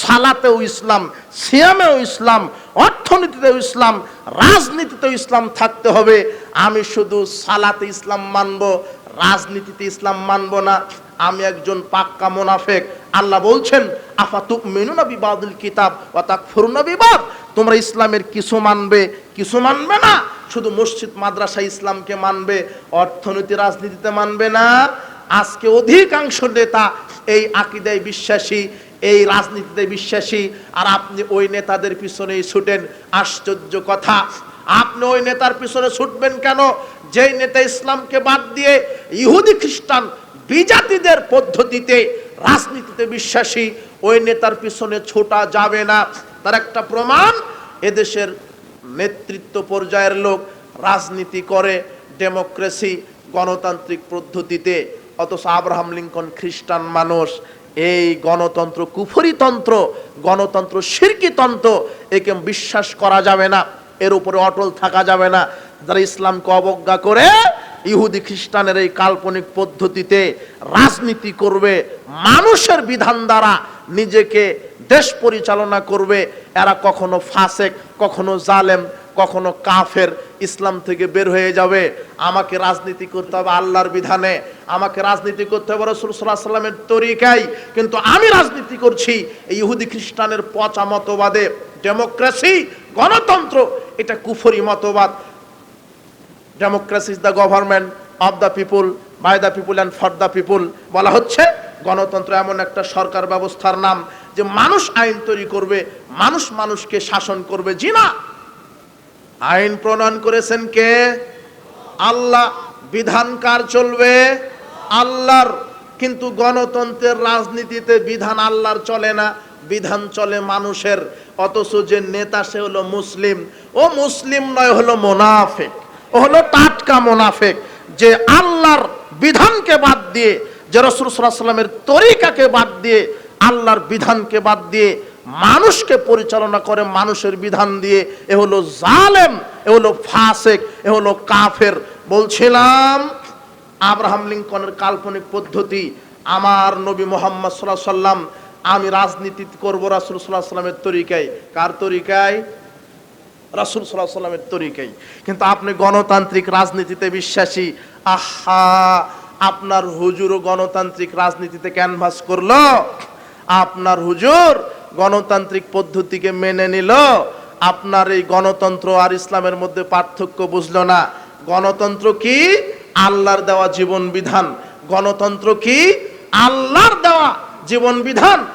সালাতেও ইসলাম, সিয়ামেও ইসলাম, অর্থনীতিতেও ইসলাম, রাজনীতিতেও ইসলাম থাকতে হবে। আমি শুধু সালাতে ইসলাম মানব, রাজনীতিতে ইসলাম মানব না। আমি একজন পাক্কা মোনাফেক। আল্লাহ বলছেন আফাতু মেনুনা বিবাদুল কিতাব তাক ফুরুনা বিবাদ। তোমরা ইসলামের কিছু মানবে কিছু মানবে না। শুধু মসজিদ, মাদ্রাসা ইসলামকে মানবে, অর্থনীতি, রাজনীতিতে মানবে না। আজকে অধিকাংশ নেতা এই আকিদায় বিশ্বাসী, এই রাজনীতিতে বিশ্বাসী, আর আপনি ওই নেতাদের পিছনেই ছুটেন। আশ্চর্য কথা। আপনি ওই নেতার পিছনে ছুটবেন কেন? যেই নেতা ইসলামকে বাদ দিয়ে ইহুদি খ্রিস্টান বিজাতিদের পদ্ধতিতে রাজনীতিতে বিশ্বাসী, ওই নেতার পিছনে ছোটা যাবে না। তার একটা প্রমাণ, এদেশের নেতৃত্ব পর্যায়ের লোক রাজনীতি করে, ডেমোক্রেসি, গণতান্ত্রিক পদ্ধতিতে। অথচ আব্রাহাম লিঙ্কন খ্রিস্টান মানুষ, এই গণতন্ত্র কুফরিতন্ত্র গণতন্ত্র সিরকিতন্ত্র একে বিশ্বাস করা যাবে না, এর উপরে অটল থাকা যাবে না। যারা ইসলামকে অবজ্ঞা করে, ইহুদি খ্রিস্টানের এই কাল্পনিক পদ্ধতিতে রাজনীতি করবে, মানুষের বিধান দ্বারা নিজেকে দেশ পরিচালনা করবে, এরা কখনো ফাসেক, কখনো জালেম কখনো কাফের ইসলাম থেকে বের হয়ে যাবে। আমাকে রাজনীতি করতে হবে আল্লাহর বিধানে। আমাকে রাজনীতি করতে হবে রসুল সাল্লাহ সাল্লামের তরিকায়। কিন্তু আমি রাজনীতি করছি। এই ইহুদি খ্রিস্টানের পচা মতবাদে। ডেমোক্রেসি, গণতন্ত্র, এটা কুফরি মতবাদ। Democracy is the government of the people, by the people and for the people. বলা হচ্ছে, গণতন্ত্র এমন একটা সরকার ব্যবস্থার নাম যে মানুষ আইন তৈরি করবে, মানুষ মানুষকে শাসন করবে। জি না! আইন প্রণয়ন করেছেন কে? আল্লাহ। বিধান কার চলবে? আল্লাহর। কিন্তু গণতন্ত্রের রাজনীতিতে বিধান আল্লাহর চলে না, বিধান চলে মানুষের। অথচ যে নেতা সে হলো মুসলিম। ও মুসলিম নয়, হলো মোনাফেক। ও হলো টাটকা মোনাফেক। যে আল্লাহর বিধানকে বাদ দিয়ে, যে রসুল সাল্লামের তরিকাকে বাদ দিয়ে, আল্লাহর বিধানকে বাদ দিয়ে মানুষকে পরিচালনা করে মানুষের বিধান দিয়ে। এ হলো জালেম, এ হলো ফাসেক, এ হলো কাফের। বলছিলাম, আব্রাহাম লিঙ্কনের কাল্পনিক পদ্ধতি, আমার নবী মোহাম্মদ সাল্লাহ সাল্লাম আমি রাজনীতি করব রাসুল সাল্লাহ সাল্লামের তরিকায়। কার তরিকায়? রাসুল সাল্লাহ সাল্লামের তরিকাই কিন্তু আপনি গণতান্ত্রিক রাজনীতিতে বিশ্বাসী, আহা, আপনার হুজুরও গণতান্ত্রিক রাজনীতিতে ক্যানভাস করল। আপনার হুজুর গণতান্ত্রিক পদ্ধতিকে মেনে নিল। আপনার এই গণতন্ত্র আর ইসলামের মধ্যে পার্থক্য বুঝলো না। গণতন্ত্র কি? আল্লাহর দেওয়া জীবন বিধান। গণতন্ত্র কি? আল্লাহর দেওয়া জীবন বিধান।